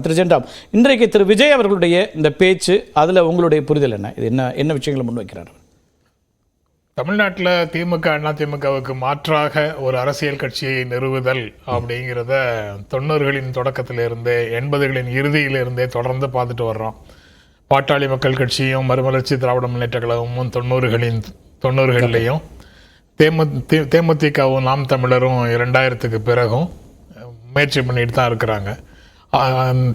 திரு ஜெண்டாம் இன்றைக்கு திரு விஜய் அவர்களுடைய இந்த பேச்சு அதில் உங்களுடைய புரிதல் என்ன? இது என்ன என்ன விஷயங்களை முன்வைக்கிறார் தமிழ்நாட்டில் திமுக அண்ணா திமுகவுக்கு மாற்றாக ஒரு அரசியல் கட்சியை நிறுவுதல் அப்படிங்கிறத தொண்ணூறுகளின் தொடக்கத்திலிருந்தே எண்பதுகளின் இறுதியிலிருந்தே தொடர்ந்து பார்த்துட்டு வர்றோம். பாட்டாளி மக்கள் கட்சியும் மறுமலர்ச்சி திராவிட முன்னேற்ற கழகமும் தொண்ணூறுகளின் தொண்ணூறுகளிலையும் தேமு தே- தேமுதிகவும் நாம் தமிழரும் இரண்டாயிரத்துக்கு பிறகும் முயற்சி பண்ணிட்டு தான் இருக்கிறாங்க.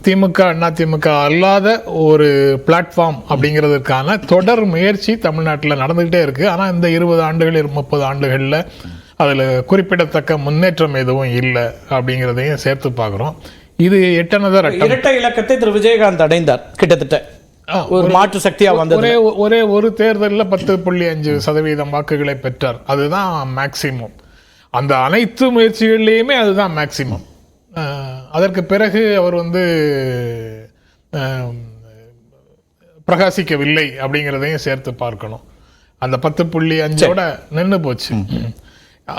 திமுக அண்ணா திமுக அல்லாத ஒரு பிளாட்ஃபார்ம் அப்படிங்கிறதுக்கான தொடர் முயற்சி தமிழ்நாட்டில் நடந்துக்கிட்டே இருக்கு. ஆனால் இந்த இருபது ஆண்டுகள் முப்பது ஆண்டுகளில் அதில் குறிப்பிடத்தக்க முன்னேற்றம் எதுவும் இல்லை அப்படிங்கிறதையும் சேர்த்து பார்க்குறோம். இது எட்டனத ரட்டம். இரட்டை இலக்கத்தை திரு. விஜயகாந்த் அடைந்தார் கிட்டத்தட்ட. ஒரு மாற்று சக்தியா வந்தது. ஒரே ஒரே ஒரு தேர்தலில் பத்து புள்ளி அஞ்சு சதவீதம் வாக்குகளை பெற்றார். அதுதான் மேக்சிமம் அந்த அனைத்து முயற்சிகள்லேயுமே அதுதான் மேக்சிமம் அதற்கு பிறகு அவர் வந்து பிரகாசிக்கவில்லை அப்படிங்கிறதையும் சேர்த்து பார்க்கணும். அந்த பத்து புள்ளி அஞ்சோட நின்று போச்சு.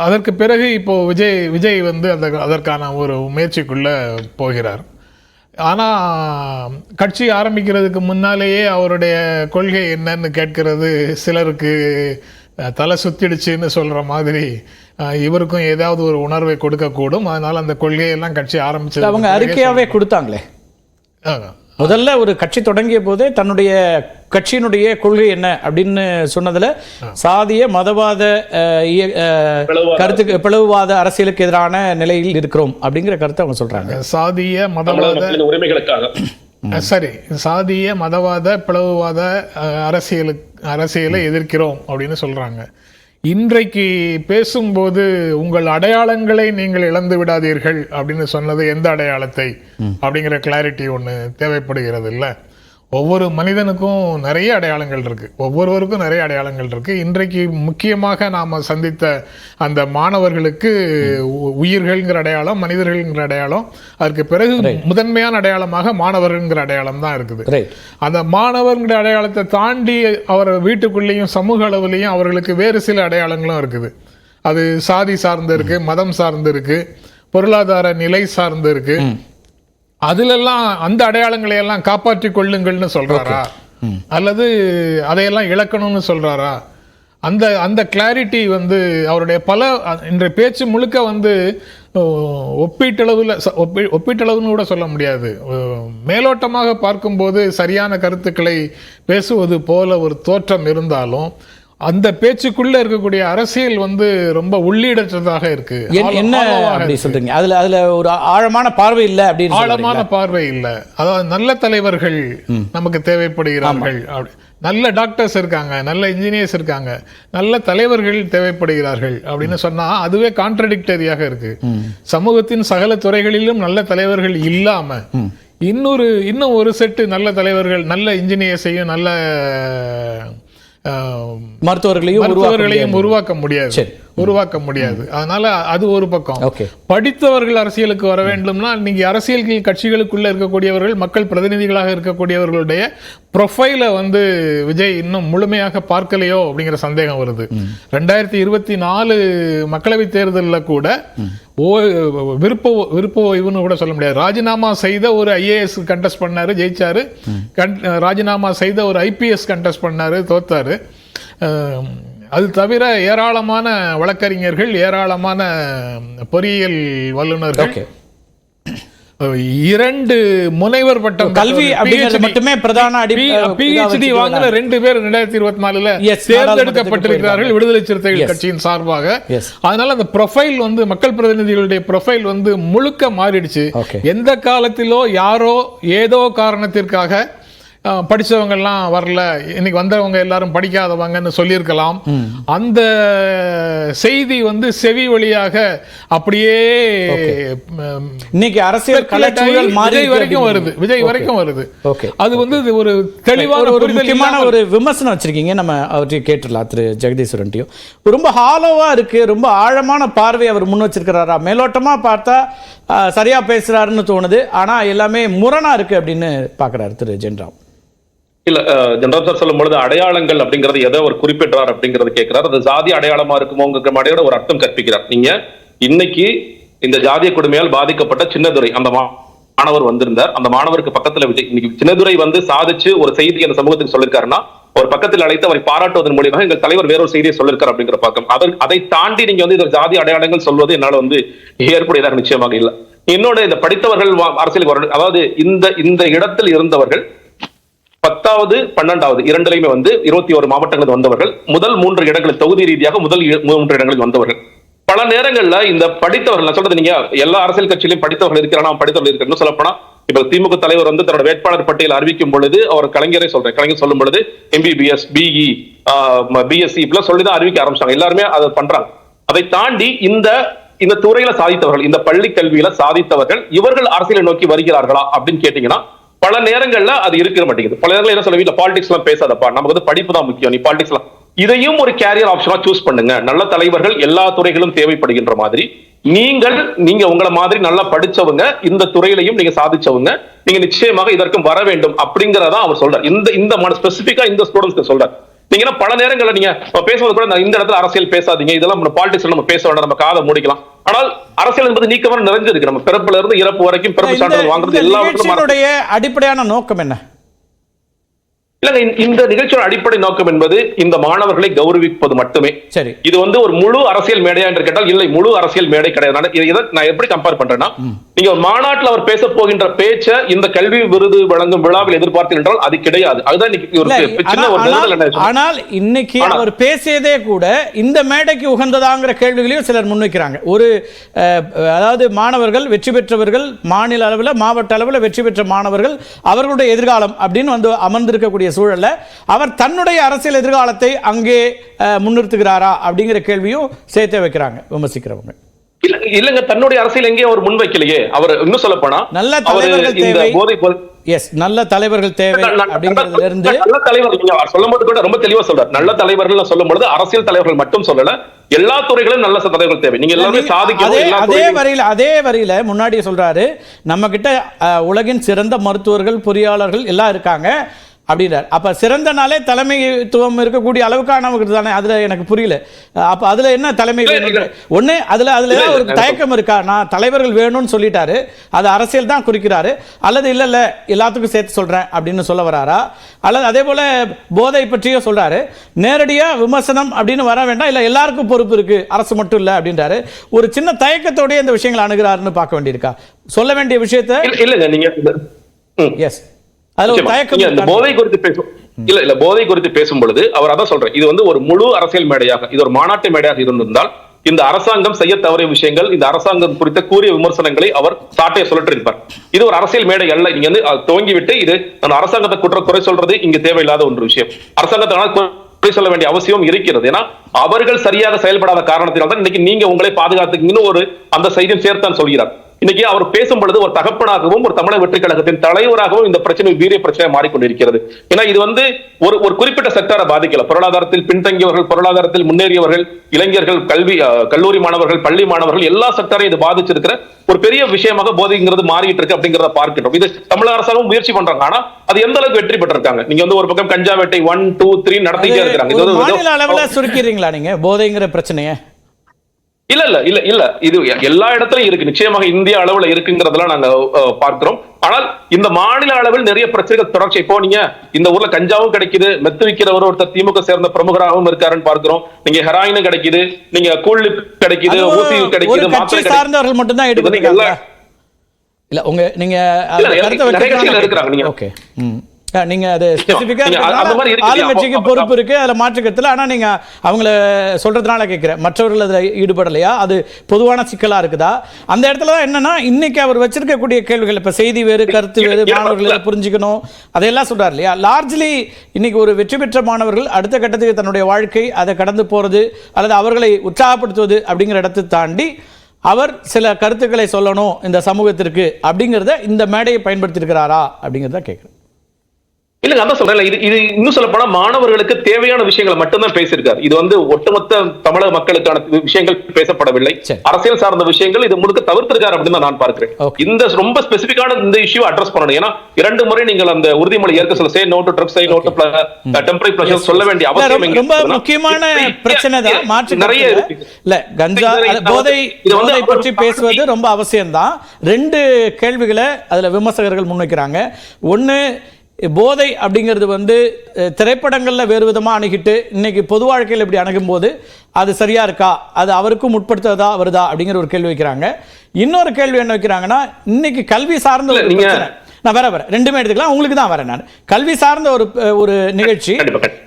அதற்கு பிறகு இப்போ விஜய் விஜய் வந்து அந்த அதற்கான ஒரு முயற்சிக்குள்ள போகிறார். ஆனால் கட்சி ஆரம்பிக்கிறதுக்கு முன்னாலேயே அவருடைய கொள்கை என்னன்னு கேட்கிறது சிலருக்கு தலை சுத்திடுச்சுன்னு சொல்கிற மாதிரி இவருக்கும் ஏதாவது ஒரு உணர்வை கொடுக்கக்கூடும். அதனால் அந்த கொள்கையெல்லாம் கட்சி ஆரம்பிச்சது அவங்க அறிக்கையாவே கொடுத்தாங்களே. முதல்ல ஒரு கட்சி தொடங்கிய போதே தன்னுடைய கட்சியினுடைய கொள்கை என்ன அப்படின்னு சொன்னதுல சாதிய மதவாத கருத்துக்கு பிளவுவாத அரசியலுக்கு எதிரான நிலையில் இருக்கிறோம் அப்படிங்கிற கருத்தை அவங்க சொல்றாங்க. சாதிய மதவாத உரிமைகளுக்காக. சரி. சாதிய மதவாத பிளவுவாத அரசியலுக்கு அரசியலை எதிர்க்கிறோம் அப்படின்னு சொல்றாங்க. இன்றைக்கு பேசும்போது உங்கள் அடையாளங்களை நீங்கள் இழந்து விடாதீர்கள் அப்படின்னு சொன்னது எந்த அடையாளத்தை? அப்படிங்கிற கிளாரிட்டி ஒன்று தேவைப்படுகிறது இல்லை ஒவ்வொரு மனிதனுக்கும் நிறைய அடையாளங்கள் இருக்கு. ஒவ்வொருவருக்கும் நிறைய அடையாளங்கள் இருக்கு. இன்றைக்கு முக்கியமாக நாம சந்தித்த அந்த மாணவர்களுக்கு உயிர்கள்ங்கிற அடையாளம் மனிதர்கள்ங்கிற அடையாளம் அதற்கு பிறகு முதன்மையான அடையாளமாக மாணவர்கள்ங்கிற அடையாளம் தான் இருக்குது. அந்த மாணவர்ங்கிற அடையாளத்தை தாண்டி அவர் வீட்டுக்குள்ளேயும் சமூக அளவுலேயும் அவர்களுக்கு வேறு சில அடையாளங்களும் இருக்குது. அது சாதி சார்ந்து இருக்கு மதம் சார்ந்து இருக்கு பொருளாதார நிலை சார்ந்து இருக்கு. அதிலெல்லாம் அந்த அடையாளங்களை எல்லாம் காப்பாற்றிக் கொள்ளுங்கள்னு சொல்றாரா? அல்லது அதையெல்லாம் இழக்கணும்னு சொல்றாரா? அந்த அந்த கிளாரிட்டி வந்து அவருடைய பல இன்றைய பேச்சு முழுக்க வந்து ஒப்பீட்டளவில் ஒப்பீ ஒப்பீட்டளவுன்னு கூட சொல்ல முடியாது. மேலோட்டமாக பார்க்கும்போது சரியான கருத்துக்களை பேசுவது போல ஒரு தோற்றம் இருந்தாலும் அந்த பேச்சுக்குள்ள இருக்கக்கூடிய அரசியல் வந்து ரொம்ப உள்ளீடற்றதாக இருக்கு. என்ன அப்படி சொல்றீங்க? அதுல அதுல ஒரு ஆழமான பார்வை இல்ல அப்படின்னு. ஆழமான பார்வை இல்ல. அதாவது நல்ல தலைவர்கள் நமக்கு தேவைப்படுகிறார்கள். அப்படி- நல்ல டாக்டர்ஸ் இருக்காங்க நல்ல இன்ஜினியர்ஸ் இருக்காங்க நல்ல தலைவர்கள் தேவைப்படுகிறார்கள் அப்படின்னு சொன்னா அதுவே கான்ட்ரடிக்டரியாக இருக்கு. சமூகத்தின் சகல துறைகளிலும் நல்ல தலைவர்கள் இல்லாம இன்னொரு இன்னும் ஒரு செட்டு நல்ல தலைவர்கள் நல்ல இன்ஜினியர்ஸையும் நல்ல மருத்துவர்களையும் மருத்துவர்களையும் உருவாக்க முடியாது சரி. உருவாக்க முடியாது. அதனால அது ஒரு பக்கம். படித்தவர்கள் அரசியலுக்கு வர வேண்டும்னா நீங்க அரசியல் கட்சிகளுக்குள்ள இருக்கக்கூடியவர்கள் மக்கள் பிரதிநிதிகளாக இருக்கக்கூடியவர்களுடைய ப்ரொஃபைலை வந்து விஜய் இன்னும் முழுமையாக பார்க்கலையோ அப்படிங்கிற சந்தேகம் வருது. ரெண்டாயிரத்தி இருபத்தி நாலு மக்களவை தேர்தலில் கூட ஓ விருப்ப விருப்ப ஓய்வுன்னு கூட சொல்ல முடியாது. ராஜினாமா செய்த ஒரு ஐஏஎஸ் கண்டெஸ்ட் பண்ணாரு ஜெயிச்சாரு. ராஜினாமா செய்த ஒரு ஐபிஎஸ் கண்டெஸ்ட் பண்ணாரு தோத்தாரு. அது தவிர ஏராளமான வழக்கறிஞர்கள் ஏராளமான பொறியியல் வல்லுநர்கள் இரண்டு முனைவர் பட்டம் கல்வி அப்படிங்கிறது மட்டுமே பிரதான அடி பிஹெச்டி வாங்கின ரெண்டு பேர் ரெண்டாயிரத்தி இருபத்தி நாலுல தேர்ந்தெடுக்கப்பட்டிருக்கிறார்கள் விடுதலை சிறுத்தைகள் கட்சியின் சார்பாக. அதனால அந்த ப்ரொஃபைல் வந்து மக்கள் பிரதிநிதிகளுடைய ப்ரொஃபைல் வந்து முழுக்க மாறிடுச்சு. எந்த காலத்திலோ யாரோ ஏதோ காரணத்திற்காக எல்லாம் வரல. இன்னைக்கு வந்தவங்க எல்லாரும் படிக்காதவங்கன்னு சொல்லியிருக்கலாம். அந்த செய்தி வந்து செவி வழியாக அப்படியே இன்னைக்கு அரசியல் கலாச்சூழல் விஜய் வரைக்கும் வருது. விஜய் வரைக்கும் வருது. அது வந்து ஒரு தெளிவான ஒரு- முக்கியமான ஒரு விமர்சனம் வச்சிருக்கீங்க. நம்ம அவர்கிட்ட கேட்டுடலாம். திரு ஜெகதீஸ்வரன்ட்டையும். ரொம்ப ஹாலோவா இருக்கு. ரொம்ப ஆழமான பார்வை அவர் முன் வச்சிருக்கிறாரா? மேலோட்டமா பார்த்தா சரியா பேசுறாருன்னு தோணுது. ஆனா எல்லாமே முரணா இருக்கு அப்படின்னு பாக்குறாரு திரு ஜென்ராம். இல்ல அஹ், ஜெனரல் சார் சொல்லும் பொழுது அடையாளங்கள் அப்படிங்கறது எதை அவர் குறிப்பிடுறார் அப்படிங்கறது கேட்கிறார். அது ஜாதி அடையாளமா இருக்குமோங்கிற மாதிரியோட ஒரு அர்த்தம் கற்பிக்கிறார். நீங்க இன்னைக்கு இந்த ஜாதிய கொடுமையால் பாதிக்கப்பட்ட சின்னதுரை அந்த மா- மாணவர் வந்திருந்தார். அந்த மாணவருக்கு பக்கத்துல விஜய் இன்னைக்கு சின்னதுரை வந்து சாதிச்சு ஒரு செய்தி அந்த சமூகத்துக்கு சொல்லிருக்காருன்னா ஒரு பக்கத்தில் அழைத்து அவரை பாராட்டுவதன் மூலியமாக எங்கள் தலைவர் வேறொரு செய்தியை சொல்லிருக்காரு அப்படிங்கிற பக்கம். அதை அதை தாண்டி நீங்க வந்து இந்த ஜாதி அடையாளங்கள் சொல்வது என்னால வந்து ஏற்புடையதாக நிச்சயமாக இல்லை. என்னோட இந்த படித்தவர்கள் அரசியலுக்கு வர அதாவது இந்த இந்த இடத்தில் இருந்தவர்கள் பத்தாவது பன்னெண்டாவது இரண்டுலையுமே வந்து இருபத்தி ஒரு மாவட்டங்களில் வந்தவர்கள் முதல் மூன்று இடங்களில் தொகுதி ரீதியாக முதல் மூன்று இடங்களில் வந்தவர்கள். பல நேரங்கள்ல இந்த படித்தவர்கள் நான் சொல்றது நீங்க எல்லா அரசியல் கட்சியிலும் படித்தவர்கள் இருக்கிறாங்க படித்தவர்கள் இருக்கிறன்னு சொல்லப்போனா இப்ப திமுக தலைவர் வந்து தன்னோட வேட்பாளர் பட்டியல் அறிவிக்கும் பொழுது அவர் கலைஞரை சொல்றேன் கலைஞர் சொல்லும் பொழுது எம்பிபிஎஸ் பிஇ பிஎஸ்சி இப்பெல்லாம் சொல்லிதான் அறிவிக்க ஆரம்பிச்சாங்க. எல்லாருமே அதை பண்றாங்க. அதை தாண்டி இந்த இந்த துறையில சாதித்தவர்கள் இந்த பள்ளி கல்வியில சாதித்தவர்கள் இவர்கள் அரசியலை நோக்கி வருகிறார்களா அப்படின்னு கேட்டீங்கன்னா பல நேரங்கள்ல அது இருக்க மாட்டேங்குது. பல நேரங்கள் என்ன சொல்ல வீட்டுல பாலிடிக்ஸ் எல்லாம் பேசாதப்பா. நமக்கு வந்து படிப்பு தான் முக்கியம். நீ பாலிடிக்ஸ் எல்லாம் இதையும் ஒரு கேரியர் ஆப்ஷனா சூஸ் பண்ணுங்க. நல்ல தலைவர்கள் எல்லா துறைகளும் தேவைப்படுகின்ற மாதிரி. நீங்கள் நீங்க உங்களை மாதிரி நல்லா படிச்சவங்க இந்த துறையிலையும் நீங்க சாதிச்சவங்க நீங்க நிச்சயமாக இதற்கும் வர வேண்டும் அப்படிங்கறதா அவர் சொல்றார். இந்த இந்த ஸ்பெசிபிக்கா இந்த ஸ்டூடெண்ட்ஸ்க்கு சொல்றார். நீங்க பல நேரங்கள்ல நீங்க பேசும்போது கூட இந்த இடத்துல அரசியல் பேசாதீங்க. இதெல்லாம் நம்ம பாலிடிக்ஸ் நம்ம பேச வேண்டாம் நம்ம காதை மூடிக்கலாம். ஆனால் அரசியல் என்பது நீக்கமான நிறைஞ்சிருக்கு நம்ம பிறப்புல இருந்து இறப்பு வரைக்கும் பிறப்பு சான்றிதழ் வாங்குறது நிகழ்ச்சியினுடைய அடிப்படையான நோக்கம் என்ன? இல்லங்க இந்த- நிகழ்ச்சியோட அடிப்படை நோக்கம் என்பது இந்த மாணவர்களை கௌரவிப்பது மட்டுமே. சரி. இது வந்து ஒரு முழு அரசியல் மேடையா என்று கேட்டால் இல்லை முழு அரசியல் மேடை கிடையாது. நான் எப்படி கம்பேர் பண்றேன்னா நீங்க ஒரு மாநாட்டில் அவர் பேச போகின்ற பேச்ச இந்த கல்வி விருது வழங்கும் விழாவில் எதிர்பார்த்தீர்கள் என்றால் அது கிடையாது. அதுதான் ஆனால் இன்னைக்கு அவர் பேசியதே கூட இந்த மேடைக்கு உகந்ததாங்கிற கேள்விகளையும் சிலர் முன்வைக்கிறாங்க. ஒரு அதாவது மாணவர்கள் வெற்றி பெற்றவர்கள் மாநில அளவில் மாவட்ட அளவில் வெற்றி பெற்ற மாணவர்கள் அவர்களுடைய எதிர்காலம் அப்படின்னு வந்து அமர்ந்திருக்கக்கூடிய சூழல்ல அவர் தன்னுடைய அரசியல் எதிர்காலத்தை அங்கே முன்னிறுத்துகிறாரா அப்படிங்கிற கேள்வியும் சேர்த்தே வைக்கிறாங்க விமர்சிக்கிறவங்க. இல்லங்க தன்னுடைய அரசியல் எங்கேயும் அவர் முன்வைக்கலையே. அவர் இன்னும் சொல்ல போனா நல்ல தலைவர்கள் தேவை. எஸ் நல்ல தலைவர்கள் தேவை அப்படிங்கிறதுல இருந்து நல்ல தலைவர் நீங்க அவர் சொல்லும்போது கூட ரொம்ப தெளிவா சொல்றார். நல்ல தலைவர்கள் சொல்லும் பொழுது அரசியல் தலைவர்கள் மட்டும் சொல்லல எல்லா துறைகளும் நல்ல தலைவர்கள் தேவை. நீங்க எல்லாருமே நீங்க சாதிக்கணும் அதே வரியில அதே வரியில முன்னாடி சொல்றாரு நம்ம கிட்ட உலகின் சிறந்த மருத்துவர்கள் பொறியாளர்கள் எல்லாம் இருக்காங்க. அப்படின்றார். அப்ப சிறந்தனாலே தலைமைத்துவம் இருக்கக்கூடிய அளவுக்கானவங்க தானே? அதுல எனக்கு புரியல. அப்ப அதுல என்ன தலைமை வேணும். ஒண்ணு அதுல அதுல ஏதாவது ஒரு தயக்கம் இருக்கா? நான் தலைவர்கள் வேணும்னு சொல்லிட்டாரு. அது அரசியல் தான் குறிக்கிறாரு. அல்லது இல்ல இல்ல எல்லாத்துக்கும் சேர்த்து சொல்றேன் அப்படின்னு சொல்ல வராரா? அல்லது அதே போல போதை பற்றியும் சொல்றாரு. நேரடியா விமர்சனம் அப்படின்னு வர வேண்டாம். இல்ல எல்லாருக்கும் பொறுப்பு இருக்கு. அரசு மட்டும் இல்ல அப்படின்றாரு. ஒரு சின்ன தயக்கத்தோடய இந்த விஷயங்களை அணுகிறாருன்னு பார்க்க வேண்டியிருக்கா? சொல்ல வேண்டிய விஷயத்த இல்ல- இல்லங்க நீங்க இந்த- ம். எஸ் போதை குறித்து பேசும் இல்ல இல்ல போதை குறித்து பேசும் பொழுது அவர் அதான் சொல்றேன். இது வந்து ஒரு முழு அரசியல் மேடையாக இது ஒரு மாநாட்டு மேடையாக இருந்திருந்தால் இந்த அரசாங்கம் செய்ய தவறிய விஷயங்கள் இந்த அரசாங்கம் குறித்த கூறிய விமர்சனங்களை அவர் சாட்டையை சொல்லிட்டு இருப்பார் இது ஒரு அரசியல் மேடை அல்ல. நீங்க வந்து அது துவங்கி விட்டு இது நான் அரசாங்கத்தை குற்ற குறை சொல்றது இங்க தேவையில்லாத ஒன்று விஷயம். அரசாங்கத்தை குறை சொல்ல வேண்டிய அவசியம் இருக்கிறது. ஏன்னா அவர்கள் சரியாக செயல்படாத காரணத்தினால் தான் இன்னைக்கு நீங்க உங்களை பாதுகாத்துக்கீங்கன்னு ஒரு அந்த செய்தியும் சேர்த்தான் சொல்கிறார். இன்னைக்கு அவர் பேசும் பொழுது ஒரு தகப்பனாகவும் ஒரு தமிழக வெற்றி கழகத்தின் தலைவராகவும் இந்த பிரச்சனை வீரிய பிரச்சனை மாறிக்கொண்டிருக்கிறது. ஏன்னா இது வந்து ஒரு ஒரு குறிப்பிட்ட செக்டரை பாதிக்கல. பொருளாதாரத்தில் பின்தங்கியவர்கள் பொருளாதாரத்தில் முன்னேறியவர்கள் இளைஞர்கள் கல்வி கல்லூரி மாணவர்கள் பள்ளி மாணவர்கள் எல்லா செக்டரையும் இது பாதிச்சிருக்கிற ஒரு பெரிய விஷயமாக போதைங்கிறது மாறிட்டு இருக்கு அப்படிங்கறத பார்க்கிறோம் இது தமிழக அரசாங்கம் முயற்சி பண்றாங்க. ஆனா அது எந்த அளவுக்கு வெற்றி பெற்றிருக்காங்க? நீங்க வந்து ஒரு பக்கம் கஞ்சா வேட்டை ஒன் டூ த்ரீ நடத்திட்டே இருக்கிறாங்க. இது வந்து சுருக்கிறீங்களா நீங்க? போதைங்கிற பிரச்சனையை? இல்ல இல்ல இல்ல இல்ல. இது எல்லா இடத்துலயும் இருக்கு. நிச்சயமாக இந்திய அளவுல இருக்குங்கிறதெல்லாம் நாங்க பார்க்கிறோம். ஆனால் இந்த மாநில அளவில் நிறைய பிரச்சனைகள் தொடர்ச்சி. இப்போ நீங்க இந்த ஊர்ல கஞ்சாவும் கிடைக்குது மெத்து விக்கிறவர் ஒருத்தர் திமுக சேர்ந்த பிரமுகராகவும் இருக்காருன்னு பார்க்கிறோம். நீங்க ஹெராயினும் கிடைக்குது நீங்க கூழ் கிடைக்குது ஊசி கிடைக்குது மாத்திரை சார்ந்தவர்கள் மட்டும்தான் எல்லா- இல்ல உங்க நீங்க இருக்கிறாங்க, நீங்க. ஓகே. நீங்க அது. ஆளுங்கட்சிக்கு பொறுப்பு இருக்கு அதுல மாற்றுக்கத்துல ஆனா நீங்க அவங்கள சொல்றதுனால கேட்கிறேன் மற்றவர்கள் அதுல ஈடுபடலையா? அது பொதுவான சிக்கலா இருக்குதா? அந்த இடத்துல தான் என்னன்னா இன்னைக்கு அவர் வச்சிருக்கக்கூடிய கேள்விகள் இப்ப செய்தி வேறு கருத்து வேறு மாணவர்கள் புரிஞ்சுக்கணும். அதையெல்லாம் சொல்றாரு இல்லையா? லார்ஜ்லி இன்னைக்கு ஒரு வெற்றி பெற்ற மாணவர்கள் அடுத்த கட்டத்துக்கு தன்னுடைய வாழ்க்கை அதை கடந்து போறது அல்லது அவர்களை உற்சாகப்படுத்துவது அப்படிங்கிற இடத்தை தாண்டி அவர் சில கருத்துக்களை சொல்லணும் இந்த சமூகத்திற்கு அப்படிங்கிறத இந்த மேடையை பயன்படுத்தியிருக்கிறாரா அப்படிங்கிறத கேட்குறேன் இல்லங்க அதான் சொல்றேன் இது இது இன்னும் சொல்ல போனா மாணவர்களுக்கு தேவையான விஷயங்களை மட்டும்தான் பேசியிருக்காரு. இது வந்து ஒட்டுமொத்த தமிழக மக்களுக்கான விஷயங்கள் பேசப்படவில்லை. அரசியல் சார்ந்த விஷயங்கள் இது முழுக்க தவிர்த்திருக்காரு அப்படின்னு தான் நான் பார்க்கிறேன். இந்த ரொம்ப ஸ்பெசிபிக்கான இந்த இஷ்யூ அட்ரஸ் பண்ணணும். ஏன்னா இரண்டு முறை நீங்கள் அந்த உறுதிமொழி ஏற்க சொல்ல say no to drugs say no to temporary pleasure சொல்ல வேண்டிய அவசியம் ரொம்ப- முக்கியமான பிரச்சனை தான் மாற்று நிறைய இல்ல. கஞ்சா போதை இது வந்து பற்றி பேசுவது ரொம்ப அவசியம்தான். ரெண்டு கேள்விகளை அதுல விமர்சகர்கள் முன்வைக்கிறாங்க. ஒண்ணு போதை அப்படிங்கிறது வந்து திரைப்படங்கள்ல வேறு விதமா அணுகிட்டு இன்னைக்கு பொது வாழ்க்கையில் இப்படி அணுகும்போது அது சரியா இருக்கா? அது அவருக்கும் உட்படுத்துவதா வருதா? அப்படிங்கிற ஒரு கேள்வி வைக்கிறாங்க. இன்னொரு கேள்வி என்ன வைக்கிறாங்கன்னா இன்னைக்கு கல்வி சார்ந்த ஒரு பிரச்சனை. நான் வேற வரேன் ரெண்டுமே எடுத்துக்கலாம். உங்களுக்கு தான் வரேன் நான். கல்வி சார்ந்த ஒரு ஒரு நிகழ்ச்சி.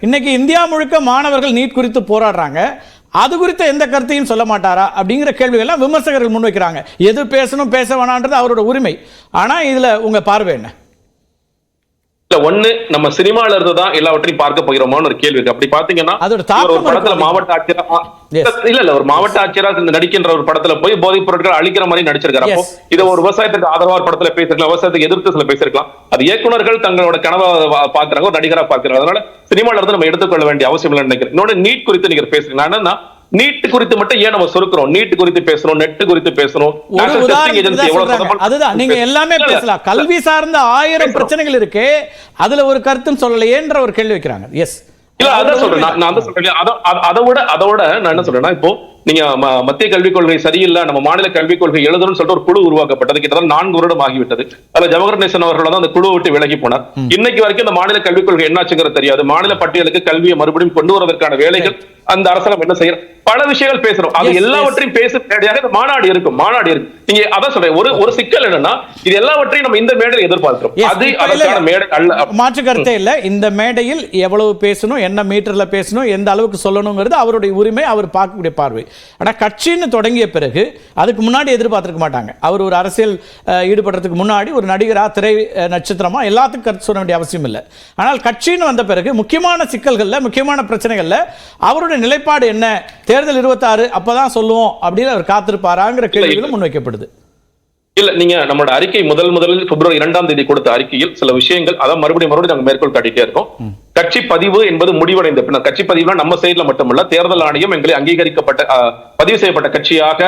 இன்னைக்கு இந்தியா முழுக்க மாணவர்கள் நீட் குறித்து போராடுறாங்க. அது குறித்த எந்த கருத்தையும் சொல்ல மாட்டாரா? அப்படிங்கிற கேள்விகள்லாம் விமர்சகர்கள் முன்வைக்கிறாங்க எது பேசணும் பேச வேணான்றது அவரோட உரிமை. ஆனா இதுல உங்க பார்வை என்ன? இல்ல ஒண்ணு நம்ம சினிமால இருந்து தான் எல்லாவற்றையும் பார்க்க போகிறோமான்னு ஒரு கேள்வி இருக்கு. அப்படி பாத்தீங்கன்னா ஒரு படத்துல. மாவட்ட ஆட்சியரா. இல்ல இல்ல ஒரு மாவட்ட ஆட்சியரா இந்த நடிக்கின்ற ஒரு படத்துல போய் போதைப் பொருட்கள் அழிக்கிற மாதிரி நடிச்சிருக்காரு. அப்போ. இதை ஒரு விவசாயத்துக்கு ஆதரவா படத்துல பேசிருக்கலாம் விவசாயத்துக்கு எதிர்த்து சில பேசிருக்கலாம். அது இயக்குனர்கள் தங்களோட கனவை பாக்குறாங்க ஒரு நடிகரா பாக்குறாங்க அதனால சினிமால இருந்து நம்ம எடுத்துக்கொள்ள வேண்டிய அவசியம் இல்லைன்னு நினைக்கிறேன். இன்னொன்னு நீட் குறித்து நீங்க பேசுறீங்க. நான் நீட் குறித்து மட்டும் ஏன் நம்ம சுருக்கிறோம்? நீட் குறித்து பேசணும் நெட் குறித்து பேசணும் ஒரு. சதமானம் அதுதான் நீங்க எல்லாமே. பேசலாம். கல்வி சார்ந்த ஆயிரம். பிரச்சனைகள் இருக்கு. அதுல ஒரு கருத்தும் சொல்லலையேன்ற ஒரு கேள்வி வைக்கிறாங்க. எஸ் இல்ல அதான் சொல்றேன். நான் அதான் சொல்றேன். அத- அத- அதை விட அதோட நான் என்ன சொல்றேன்னா இப்போ நீங்க மத்திய கல்விக் கொள்கை சரியில்லை நம்ம மாநில கல்விக் கொள்கை எழுதணும்னு சொல்லிட்டு ஒரு குழு உருவாக்கப்பட்டது. கிட்டத்தட்ட நான்கு வருடம் ஆகிவிட்டது. அதுல ஜவஹர் நேசன் அவர்கள் தான் அந்த குழு விட்டு விலகி போனார். இன்னைக்கு வரைக்கும் இந்த மாநில கல்விக் கொள்கை என்னாச்சுங்கிறது தெரியாது. மாநில பட்டியலுக்கு கல்வியை மறுபடியும் கொண்டு வருவதற்கான வேலைகள் அந்த அரசாங்கம் என்ன செய்யற பல விஷயங்கள் பேசுறோம். அது. எல்லாவற்றையும் பேச இந்த மாநாடு இருக்கும் மாநாடு இருக்கு நீங்க அதான் சொல்றேன் ஒரு ஒரு சிக்கல் என்னன்னா இது எல்லாவற்றையும் நம்ம இந்த மேடையில் எதிர்பார்க்கிறோம். அது அதற்கான மேடை அல்ல. மாற்று கருத்தே இல்ல. இந்த மேடையில் எவ்வளவு பேசணும் என்ன மீட்டர்ல பேசணும் எந்த அளவுக்கு சொல்லணுங்கிறது அவருடைய உரிமை அவர் பார்க்கக்கூடிய பார்வை. ஆனா கட்சின்னு தொடங்கிய பிறகு அதுக்கு முன்னாடி எதிர்பார்த்திருக்க மாட்டாங்க. அவர் ஒரு அரசியல் ஈடுபடுறதுக்கு முன்னாடி ஒரு நடிகரா திரை நட்சத்திரமா எல்லாத்துக்கும் கருத்து சொல்ல வேண்டிய அவசியம் இல்லை. ஆனால் கட்சின்னு வந்த பிறகு முக்கியமான சிக்கல்கள்ல முக்கியமான பிரச்சனைகள்ல அவருடைய நிலைப்பாடு என்ன? தேர்தல் இருபத்தாறு அப்பதான் சொல்லுவோம் அப்படின்னு அவர் காத்திருப்பாராங்கிற கேள்விகளும் முன்வைக்கப்படுது. இல்ல நீங்க நம்மளோட அறிக்கை முதல் முதலில் பிப்ரவரி இரண்டாம் தேதி கொடுத்த அறிக்கையில் சில விஷயங்கள் அதான் மறுபடியும் மறுபடியும் நாங்க மேற்கோள் காட்டிட்டே இருக்கோம். கட்சி பதிவு என்பது முடிவடைந்த பின்னர் கட்சி பதிவுனா நம்ம சைடுல மட்டுமல்ல தேர்தல் ஆணையம் எங்களை அங்கீகரிக்கப்பட்ட பதிவு செய்யப்பட்ட கட்சியாக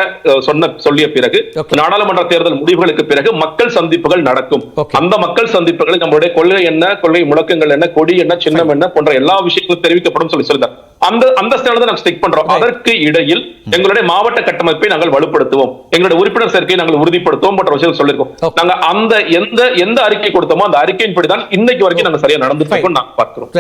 சொன்ன சொல்லிய பிறகு. நாடாளுமன்ற தேர்தல் முடிவுகளுக்கு பிறகு மக்கள் சந்திப்புகள் நடக்கும். அந்த மக்கள் சந்திப்புகளில் நம்மளுடைய கொள்கை என்ன கொள்கை முழக்கங்கள் என்ன கொடி என்ன சின்னம் என்ன போன்ற எல்லா விஷயங்களும் தெரிவிக்கப்படும் சொல்லி சொல்லியிருந்தார் அந்த அந்த ஸ்டாண்ட் நாங்க ஸ்டிக் பண்றோம். அதற்கு இடையில் எங்களுடைய மாவட்ட கட்டமைப்பை நாங்கள் வலுப்படுத்துவோம். எங்களுடைய உறுப்பினர் சேர்க்கையை நாங்கள் உறுதிப்படுத்துவோம் போன்ற விஷயம் சொல்லியிருக்கோம். நாங்க அந்த எந்த எந்த அறிக்கை கொடுத்தோமோ அந்த அறிக்கையின்படி தான் இன்னைக்கு வரைக்கும் நாங்க சரியா நடந்துட்டு இருக்கோம் நாங்க பார்க்கிறோம்.